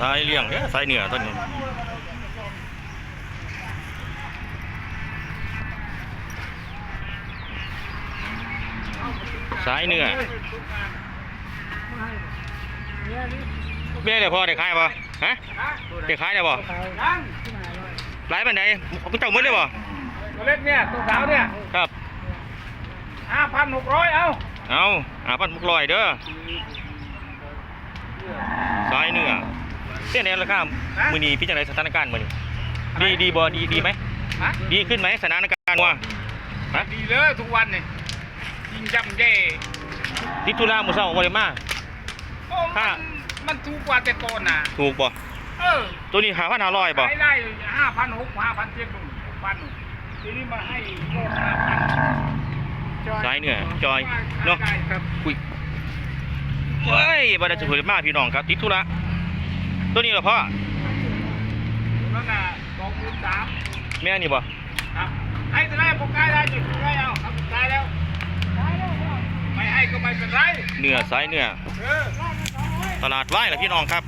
สายเลี้ยงเนี่ยสายเหนือต้นนี้สายเหนือไม่ได้เดี๋ยวพอได้ขายป่ะฮะได้ขายได้ป่ะยังหลายปันไดกูเจ้ามืดเลยป่ะตัวเล็กเนี่ยตัวสาวเนี่ยครับห้าพันหกร้อยเอาเอาหาพันมุกลอยเด้อ สายเหนือเส้นนี้ราคามือนี้พี่จังไรสถานการณ์มือนี้ดีดีบ่ดีดีไหมฮะดีขึ้นไหมสถานการณ์ว่าฮะดีเลยทุกวันนี่ยิงจำเย่ติดธุระหมู่เศร้าบ่ได้มาโอ้ถ้ามันมันถูกกว่าแต่ก่อนน่ะถูกบ่เออตัวนี้หาพันห้าร้อยบ่ขายได้ห้าพันหกห้าพันเจ็ดหกพันทีนี้มาให้โลดห้าพันสายเหนือจอยเนาะได้ครับคุย เฮ้ยบ่ได้จะคุยมาพี่น้องครับ ติดธุระตัวนี้เหรอพ่อแล้วน่ะสองหมื่นสามแม่นี่บ่ครับให้จะได้ผมขายได้จิผมขายเอาครับขายแล้วไม่ให้ก็ไม่เป็นไรเหนือสายเหนือเออตลาดไหว้ล่ะพี่น้องครับ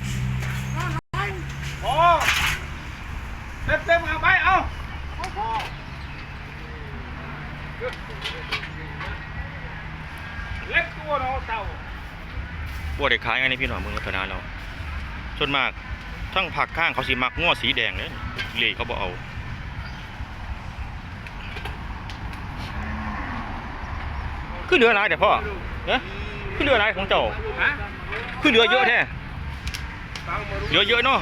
โอ้เต็มเต็มๆเอาไปเอาเล็กตัวเนาะเต่า บ่ได้ขายไงในพี่น้องเมืองรัตนาเราส่วนมากทั้งผักข้างเขาสิมักง้อสีแดงเนี่ยเลยเขาบ่เอาคือเหลือหลายแต่พ่อเอ๊ะคือเหลือหลายของเจ้าฮะคือเหลือเยอะแท้เหลือเยอะเนาะ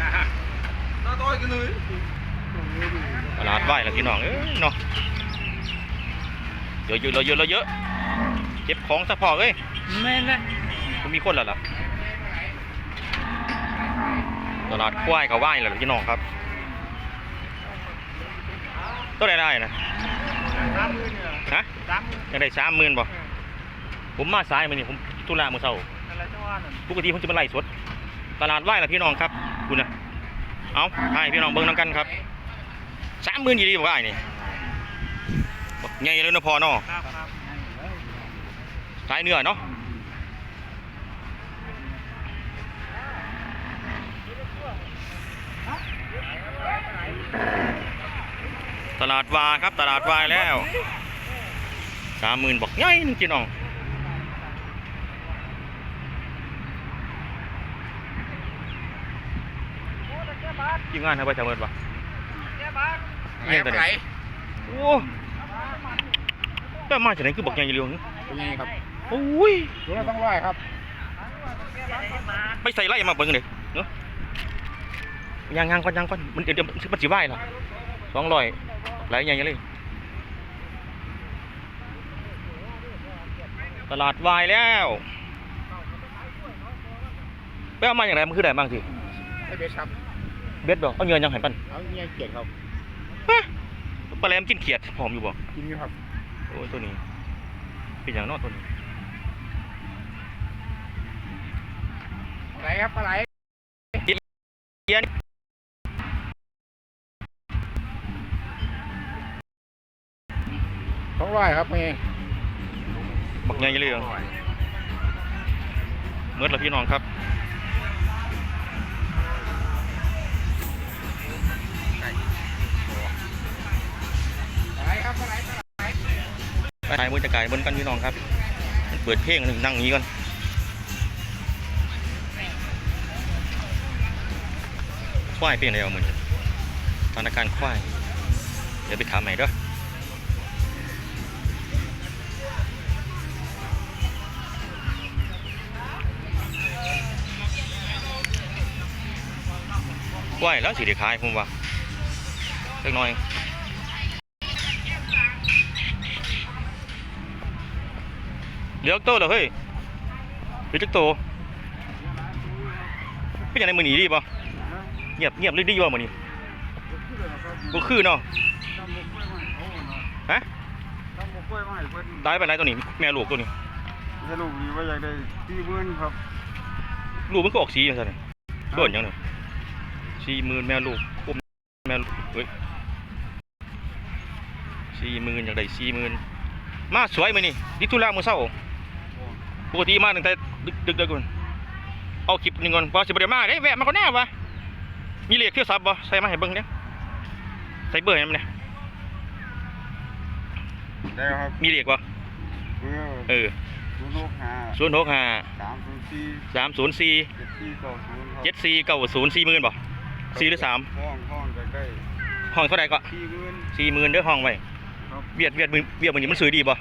นะฮะตลาดไหว้ล่ะพี่น้องเอ้ยเนาะ เหลือเยอะเหลือเยอะเหลือเยอะ เก็บของซะพ่อเอ้ยแม่นะผมมีคนแล้วล่ะตลาดควายเขาไหว้แล้วล่ะพี่น้องครับตัวไหนได้นะสามหมื่นเนี่ยฮะสามหมื่นยังได้สามหมื่นบ่ผมมาสายมานี่ผมตุลามือเศร้าอะไรเจ้าว่านั่นปกติผมจะมาไล่สด ตลาดไหว้ล่ะพี่น้องครับ คุณนะเอาให้พี่น้องเบิ่งน้ำกันครับสามหมื่นยี่ดีบอกว่าไอ้นี่บอก ใหญ่เลยนะพอเนาะครับครับสายเนื้อเนาะตลาดวาครับตลาดวายแล้วสามหมื่นบอกย่อยนึงพี่น้องทีมงานทำไปทำเงินปะไหนไหนโอ้ แป้มาจากไหนคือบอกใหญ่เรื่องเป็นไงครับโอ้ยตัวละต้องร้อยครับ ไปใส่ไล่มาเบิ่งเลยเนาะยางยางก่อนยางก่อนมันเดี๋ยวเดี๋ยวมันสิไหวล่ะสองร้อยหลายอย่างเลย ตลาดวายแล้วไปเอามาอย่างไรมันคือได้บ้างสิเบสครับเบ็ดบอกเอาเงินยังหันปันเอาเงี้ยเกียรครับฮะปลาแหลมกินเขียดหอมอยู่บ่กินอยู่ครับ โอ้ยตัวนี้ เป็นอย่างเนอกตัวนี้อะไรครับอะไรเย็นสองร้อยครับเมย์บักใหญ่เลยเมื่อละพี่น้องครับอะไรครับอะไร ไปถ่ายมือจะไก่บนกันพี่น้องครับ เปิดเพลงหนึ่งนั่งอย่างนี้ก่อนควายเป็นอะไรเอามือนี้สถานการณ์ควาย เดี๋ยวไปถามใหม่เด้อควายแล้วสิเดี๋ยวขายผมว่าเล็กน้อย เห ลือจักโตเหรอเฮ้ยเหลือจักโตเป็นยังไงมือหนีดีป่ะเงียบเงียบเลยดีป่ะมือนี้ก็คือเนาะฮะทำหมกกล้วยมาให้เพิ่นตายไปไหนตัวนี้แม่ลูกตัวนี้จะลูกดีว่าอยากได้สี่หมื่นครับลูกมันก็ออกสีอย่างนั้นเกินยังเนี่ยสี่หมื่นแม่ลูกคุ้มแม่ลูกเฮ้ยสี่หมื่นอย่างใดสี่หมื่นมาสวยไหมนี่ดิทุล่ามือเศร้า ปกติมาตั้งแต่ดึกดึกดึกก่อนเอาคลิปหนึ่งก่อนพอสิบเดียวมาได้แวะมาก็แน่วะมีเลขเที่ยวซับบ่ใส่มาให้เบิ่งเนี่ยใส่เบอร์ให้มันเนี่ยได้ครับมีเลขบ่เพื่อเออศูนย์หกห้าศูนย์หกห้าสามศูนย์สี่สามศูนย์สี่เจ็ดสี่สองศูนย์ครับเจ็ดสี่เก้าศูนย์สี่หมื่นบ่สี่หรือสามห้องห้องจะได้ห้องเท่าไหร่ก็สี่หมื่นสี่หมื่นเด้อห้องไว้ครับเวียดเวียดมือเวียดมือนี้มันซื้อดีบ่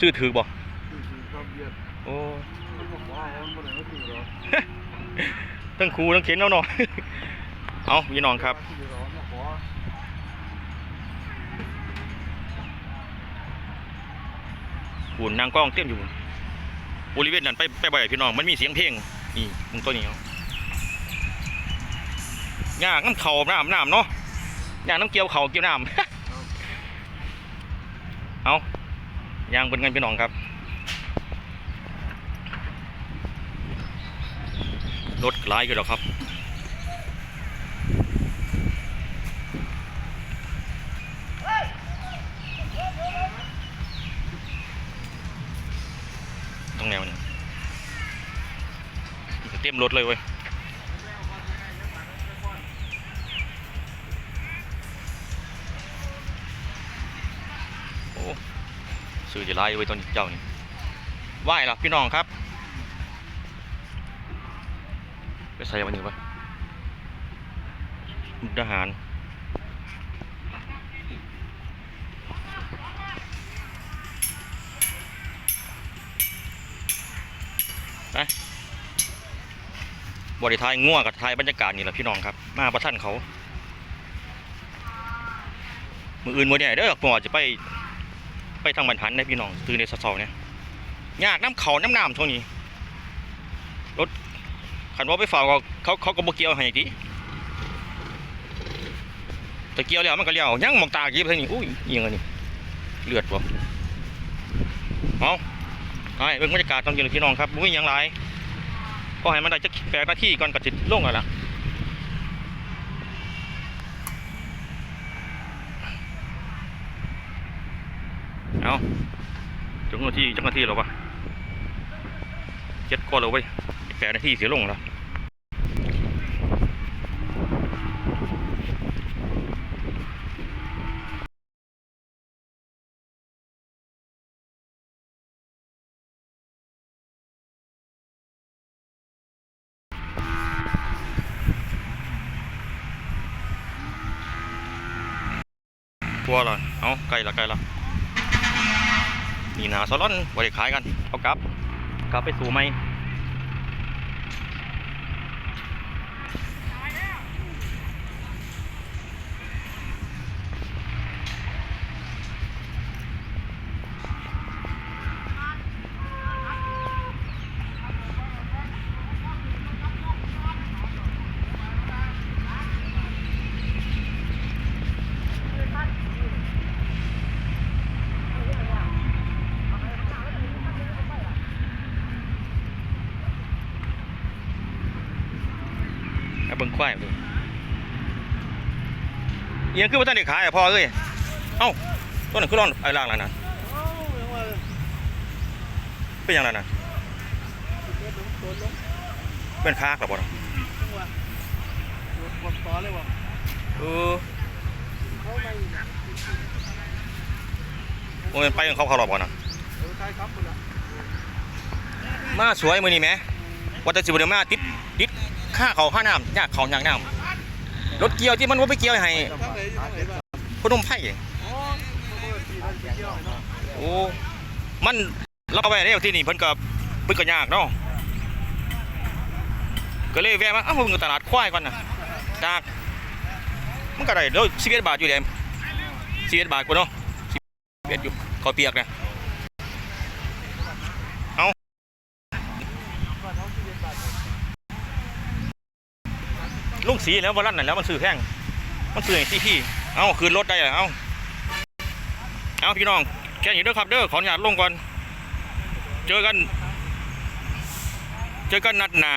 ซื้อถือบ่ สี่สี่ครับเบียด โอ้มันบอกว่ามันบ่ได้มาซื้อหรอทั้งครูทั้งเข็นเอาเนาะเอาพี่น้องครับหุ่นนางกล้องเต็มอยู่บริเวณนั้นไปไปบ่อยพี่น้องมันมีเสียงเพลงนี่มึงตัวนี้เอาะย่างน้ำเข่าน้ำน้ำเนาะยางน้ำเกี่ยวเข่าเกี่ยวน้ำเอายางเป็นกันพี่น้องครับ รถหลายกันหรอกครับตรงแนวนี้เต็มรถเลยเว้ยโอ้สื่อจะไล่ไว้ตอนเจ้านี่ไหวหรอพี่น้องครับ ไปใส่วันนี้ปะมุกดาหารไปบริทายง่วกับทายบรรยากาศนี่แหละพี่น้องครับ มาประท่านเขา มืออื่นมือเนี่ยเด้อปอจะไป ไปทางบรรทันได้พี่น้องตื่นในเสาๆเนี่ยยากน้ำเขาน้ำน้ำช่วงนี้รถ ขันว่าไปฝ่ากเขาเขาก็บเกี่ยวให้ทีแต่เกี่ยวแล้วมันก็เลี้ยวยังมองตากี้ไปทางนี้อุ้ยเอียงอันนี้เลือดบ่เอาไอ้เบิ่งบรรยากาศตอนเย็นพี่น้องครับไม่มีหยังไรก็ให้มันได้จะแปดนาที่ก่อนก็จะลงแล้วล่ะเอาจังนาที่จังนาทีแล้ววะเจ็ดก็แล้วเว้ยแปดนาที่เสียลงแล้ว กลัวเลยเอาไกลละไกลละนี่นาสลอนบริขายกันเอากลับ กลับไปสู่ไหมเอาเบิ่ง ควายดูเอียงคือว่าท่านเด็กขายอะพ่อเอ้ยเอ้าต้นนั้นคือร้อนไอ้ล่างแล้วนะเป็นอย่างนั้นนะเป็นคากหรอบ่น่ะเออโอ้ยไปของเขาเขาหรอบ่น่ะมาสวยมือนี่แหมว่าแต่สิบเดียวมาติดติด ค่าเขาค่าน้ำยากเขายากน้ำรถเกียวที่มันว่าไปเกียวให้พนมไผ่โอ้มันเราไปได้ที่นี่เพิ่นก็เพิ่นก็ยากเนาะก็เลยแวะมาเอ้ามึงตลาดควายก่อนนะจากมันก็ได้เด้อ11บาทอยู่แหลม11บาทกูเนาะ11อยู่ข้าวเปียกนะ สีแล้ววันนั้นแล้วมันซื้อแพงมันซื้ออย่างที่พี่เอาคืนรถได้เหรอเอาเอาพี่น้องแค่นี้เด้อครับเด้อขออนุญาตลงก่อน เจอกัน เจอกันนัดหนา